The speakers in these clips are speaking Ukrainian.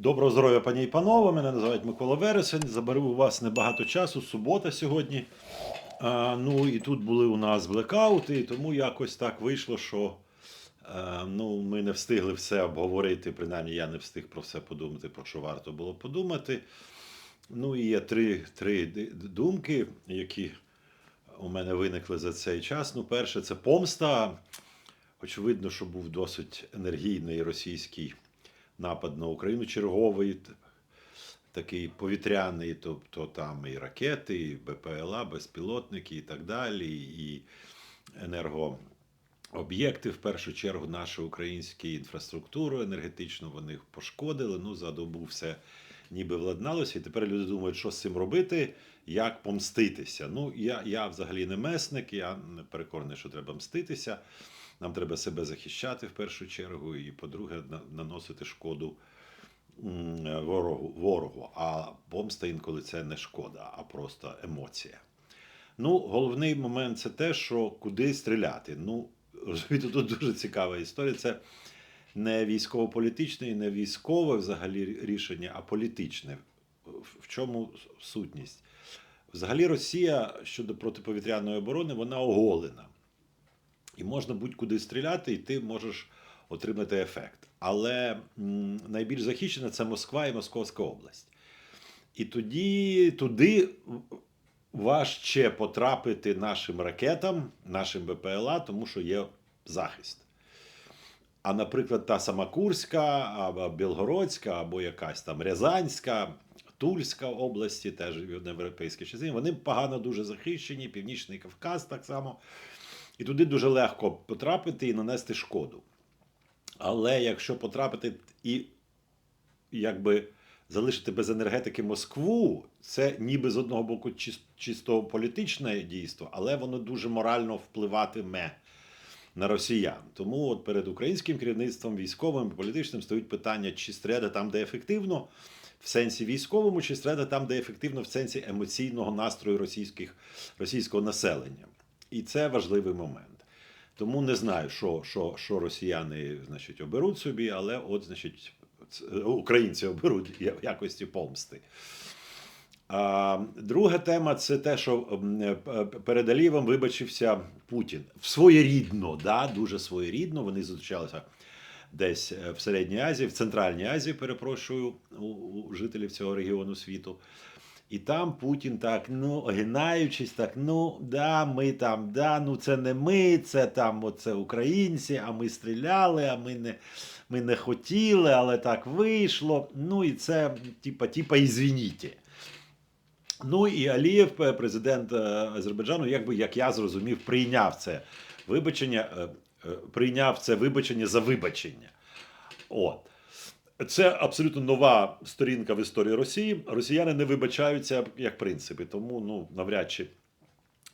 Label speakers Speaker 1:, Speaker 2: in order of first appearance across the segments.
Speaker 1: Доброго здоров'я, пані і панове. Мене називають Микола Вересень. Заберу у вас небагато часу, субота сьогодні. А, ну і тут були у нас блекаути, тому якось так вийшло, що е, ну, ми не встигли все обговорити. Принаймні, я не встиг про все подумати, про що варто було подумати. Ну і є три, три думки, які у мене виникли за цей час. Ну, перше, це помста. Очевидно, що був досить енергійний російський напад на Україну, черговий, такий повітряний, тобто там і ракети, і БПЛА, безпілотники і так далі, і енергооб'єкти, в першу чергу, нашу українську інфраструктуру енергетичну вони пошкодили. Ну, за добу все ніби владналося. І тепер люди думають, що з цим робити, як помститися. Ну, я, я взагалі не месник, я не переконаний, що треба мститися. Нам треба себе захищати в першу чергу, і, по-друге, наносити шкоду ворогу, ворогу. А помста інколи це не шкода, а просто емоція. Ну, головний момент це те, що куди стріляти. Ну, розумієте, тут дуже цікава історія. Це не військово-політичне і не військове взагалі рішення, а політичне. В чому сутність? Взагалі, Росія щодо протиповітряної оборони вона оголена. І можна будь-куди стріляти, і ти можеш отримати ефект. Але найбільш захищена це Москва і Московська область. І тоді туди важче потрапити нашим ракетам, нашим БПЛА, тому що є захист. А, наприклад, та сама Курська, або Білгородська, або якась там Рязанська, Тульська області, теж в європейській частині, вони погано дуже захищені, Північний Кавказ так само. І туди дуже легко потрапити і нанести шкоду. Але якщо потрапити і якби залишити без енергетики Москву, це ніби з одного боку чис- чисто політичне дійство, але воно дуже морально впливатиме на росіян. Тому от перед українським керівництвом, військовим політичним стоїть питання, чи стріляти там, де ефективно, в сенсі військовому, чи стріляти там, де ефективно, в сенсі емоційного настрою російських, російського населення. І це важливий момент. Тому не знаю, що, що, що росіяни значить, оберуть собі, але от, значить, українці оберуть в якості помсти. А, друга тема це те, що м, е, перед Алієвом вибачився Путін. Своєрідно, да, дуже своєрідно. Вони зустрічалися десь е, в Середній Азії, в Центральній Азії, перепрошую, у жителів цього регіону світу. І там Путін так, ну, огинаючись, так, ну, да, ми там, да, ну це не ми, це там оце українці, а ми стріляли, а ми не, ми не хотіли, але так вийшло. Ну і це, типа, типа, ізвініть. Ну і Алієв, е, президент е, Азербайджану, якби як я зрозумів, прийняв це вибачення, е, прийняв це вибачення за вибачення. От. Це абсолютно нова сторінка в історії Росії. Росіяни не вибачаються як принципи, тому ну навряд чи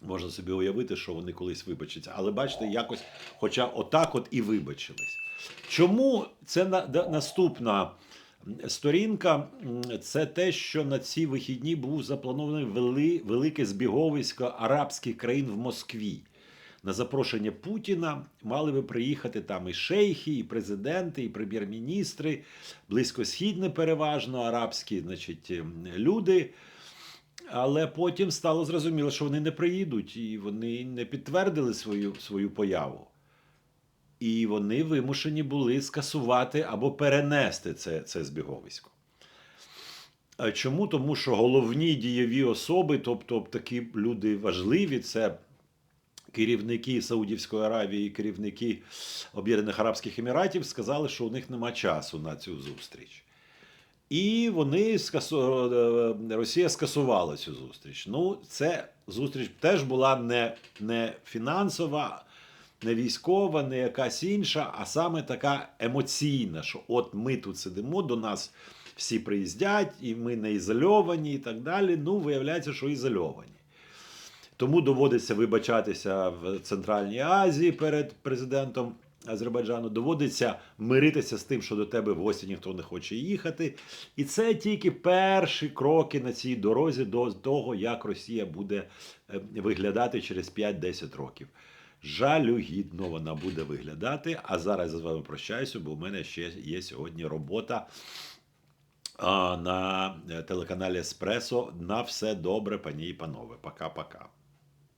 Speaker 1: можна собі уявити, що вони колись вибачаться. Але бачите, якось, хоча отак от і вибачились. Чому це наступна сторінка? Це те, що на ці вихідні був запланований вели, велике збіговисько арабських країн в Москві. На запрошення Путіна мали би приїхати там і шейхи, і президенти, і прем'єр-міністри, близькосхідні переважно арабські значить, ем, люди. Але потім стало зрозуміло, що вони не приїдуть, і вони не підтвердили свою, свою появу. І вони вимушені були скасувати або перенести це, це збіговисько. Чому? Тому що головні дієві особи, тобто такі люди важливі, це керівники Саудівської Аравії, керівники Об'єднаних Арабських Еміратів сказали, що у них нема часу на цю зустріч. І вони скасу... е, Росія скасувала цю зустріч. Ну, це зустріч теж була не, не фінансова, не військова, не якась інша, а саме така емоційна, що от ми тут сидимо, до нас всі приїздять, і ми не ізольовані, і так далі. Ну, виявляється, що ізольовані. Тому доводиться вибачатися в Центральній Азії перед президентом Азербайджану. Доводиться миритися з тим, що до тебе в гості ніхто не хоче їхати. І це тільки перші кроки на цій дорозі до того, як Росія буде е, виглядати через 5-10 років. Жалюгідно вона буде виглядати. А зараз я з вами прощаюся, бо в мене ще є сьогодні робота на е, телеканалі Еспресо. На все добре, пані і панове. Пока-пока.